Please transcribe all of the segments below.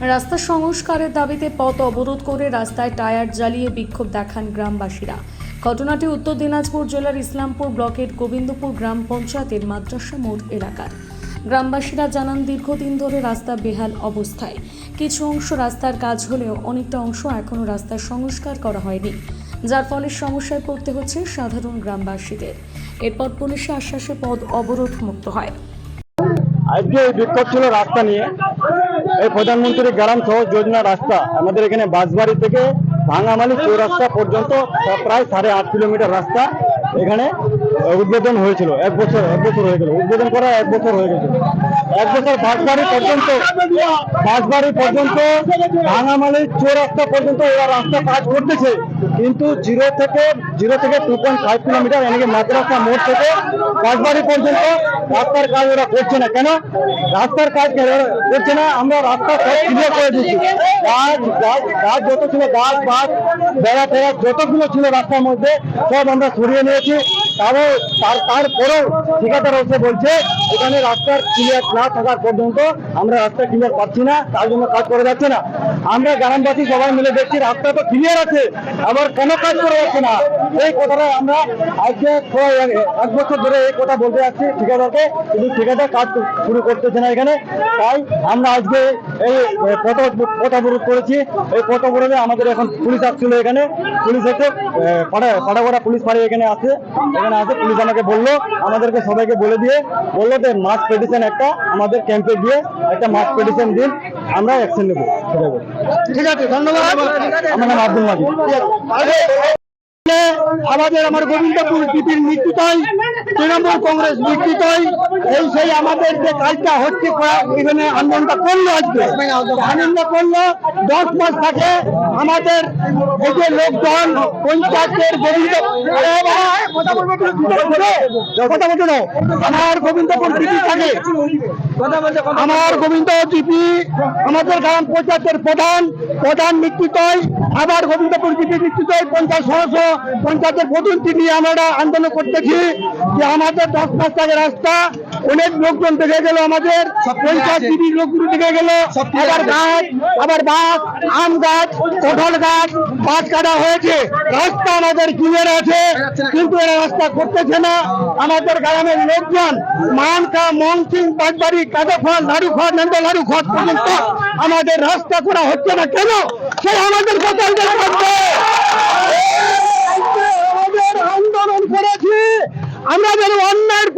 রাস্তা সংস্কারের দাবিতে পথ অবরোধ করে রাস্তায় টায়ার জ্বালিয়ে বিক্ষোভ দেখান গ্রামবাসীরা। ঘটনাটি উত্তর দিনাজপুর জেলার ইসলামপুর ব্লকের গোবিন্দপুর গ্রাম পঞ্চায়েতের মাদ্রাসা মোড় এলাকার। গ্রামবাসীরা জানান, দীর্ঘদিন ধরে রাস্তা বেহাল অবস্থায়। কিছু অংশ রাস্তার কাজ হলেও অনেকটা অংশ এখনও রাস্তার সংস্কার করা হয়নি। যার ফলে সমস্যায় পড়তে হচ্ছে সাধারণ গ্রামবাসীদের। এরপর পুলিশের আশ্বাসে পথ অবরোধ মুক্ত হয়। আজকে বিক্ষোভ ছিল রাস্তা নিয়ে। এই প্রধানমন্ত্রী গ্রাম সহজ যোজনা রাস্তা আমাদের এখানে বাঁশবাড়ি থেকে ভাঙামালি চৌরাস্তা পর্যন্ত প্রায় সাড়ে আট কিলোমিটার রাস্তা এখানে উদ্বোধন হয়েছিল, এক বছর এক বছর হয়ে গেল। উদ্বোধন করা এক বছর হয়ে গেছে। এক বছর বাঁশবাড়ি পর্যন্ত বাঁশবাড়ি পর্যন্ত, ভাঙামালি চৌরাস্তা পর্যন্ত ওরা রাস্তা কাজ করতেছে। কিন্তু জিরো থেকে জিরো থেকে টু পয়েন্ট ফাইভ কিলোমিটার এদিকে মাদ্রাসা মোড় থেকে বাঁশবাড়ি পর্যন্ত রাস্তার কাজ ওরা করছে না। কেন? রাস্তার কাজ করছে না? আমরা রাস্তা সব ক্লিয়ার করে দিচ্ছি। গাছ গাছ গাছ যত ছিল, গাছ বাস বেড়া, টেড়া যতগুলো ছিল রাস্তার মধ্যে, সব আমরা সরিয়ে নিয়েছি। তারও তার তারপরেও ঠিকাদার এসে বলছে, এখানে রাস্তার ক্লিয়ার না থাকার পর্যন্ত আমরা রাস্তা ক্লিয়ার পাচ্ছি না, তার জন্য কাজ করে যাচ্ছে না। আমরা গ্রামবাসী সবাই মিলে দেখছি, রাস্তা তো ক্লিয়ার আছে, আবার কেন কাজ করে যাচ্ছে না। এই কথাটা আমরা আজকে এক- বছর ধরে এই কথা বলতে যাচ্ছি ঠিকাদারকে, কিন্তু ঠিকাদার কাজ শুরু করতেছে না এখানে। তাই আমরা আজকে এই পথ পথ অবরোধ করেছি। এই পথ অবরোধে আমাদের এখন পুলিশ আসছিল এখানে। পুলিশ এসে পাড়া, পাড়াগড়া পুলিশ ফাঁড়ি এখানে আছে। এখানে আছে পুলিশ আমাকে বলল আমাদেরকে সবাইকে বলে দিয়ে বলল যে মাস পেটিশন একটা আমাদের ক্যাম্পে গিয়ে একটা মাস পেটিশন দিন আমরা অ্যাকশন নেব। ঠিক আছে ধন্যবাদ। আমার নাম আব্দুল মাজিদ। আমাদের আমার গোবিন্দপুর পিপির মৃত্যু চাই তৃণমূল কংগ্রেস মৃত্যু চাই এই সেই আমাদের যে কাজটা হচ্ছে এখানে আন্দোলনটা করল আজকে। আনন্দ করল, দশ মাস থাকে আমাদের এই যে লোকজন, পঞ্চায়েতের গোবিন্দ কথা আমার গোবিন্দপুর পিপি থাকে। আমার গোবিন্দ জিপি আমাদের গ্রাম পঞ্চায়েতের প্রধান প্রধান মৃত্যুতয় আবার গোবিন্দপুর জিপি মৃত্যুতয় পঞ্চায়েত সদস্য পঞ্চায়েতের প্রতিনিধি নিয়ে আমরা আন্দোলন করতেছি যে আমাদের দশ মাস আগে রাস্তা, অনেক লোকজন দেখে গেল আমাদের লোকগুলো দেখে গেল। আবার গাছ, আবার বাস আম গাছ, কঠল গাছ গাছ কাটা হয়েছে। রাস্তা আমাদের ক্লিয়ার আছে, কিন্তু এরা রাস্তা করতেছে না। আমাদের গ্রামের লোকজন মানকা মংসিং বাগবাড়ি কাদাফল নাড়ু খড় নন্দ নাড়ু খড় পর্যন্ত আমাদের রাস্তা করা হচ্ছে না কেন? সে আমাদের কথা আমাদের আন্দোলন করেছি আমরা যেন অন্যায়ের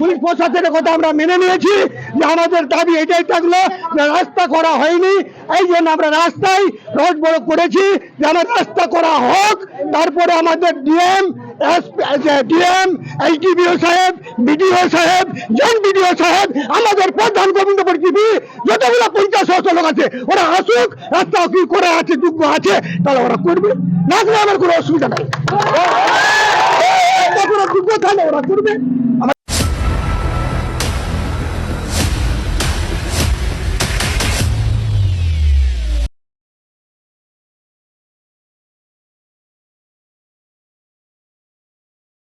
পুলিশ প্রশাসনের কথা আমরা মেনে নিয়েছি যে আমাদের দাবি এটাই থাকল যে রাস্তা করা হয়নি। এই জন্য আমরা রাস্তায় রোড বড় করেছি যে আমার রাস্তা করা হোক। তারপরে আমাদের ডিএম ডিএম, এইচডিবিও সাহেব, বিডিও সাহেব, জন বিডিও সাহেব, আমাদের প্রধান গোবিন্দপুর জিবি যতগুলো পঞ্চাশ সদস্য লোক আছে, ওরা আসুক, রাস্তা কি করে আছে, যোগ্য আছে, তাহলে ওরা করবে। না করলে আমার কোনো অসুবিধা নাই। কোনো যোগ্য তাহলে ওরা করবে।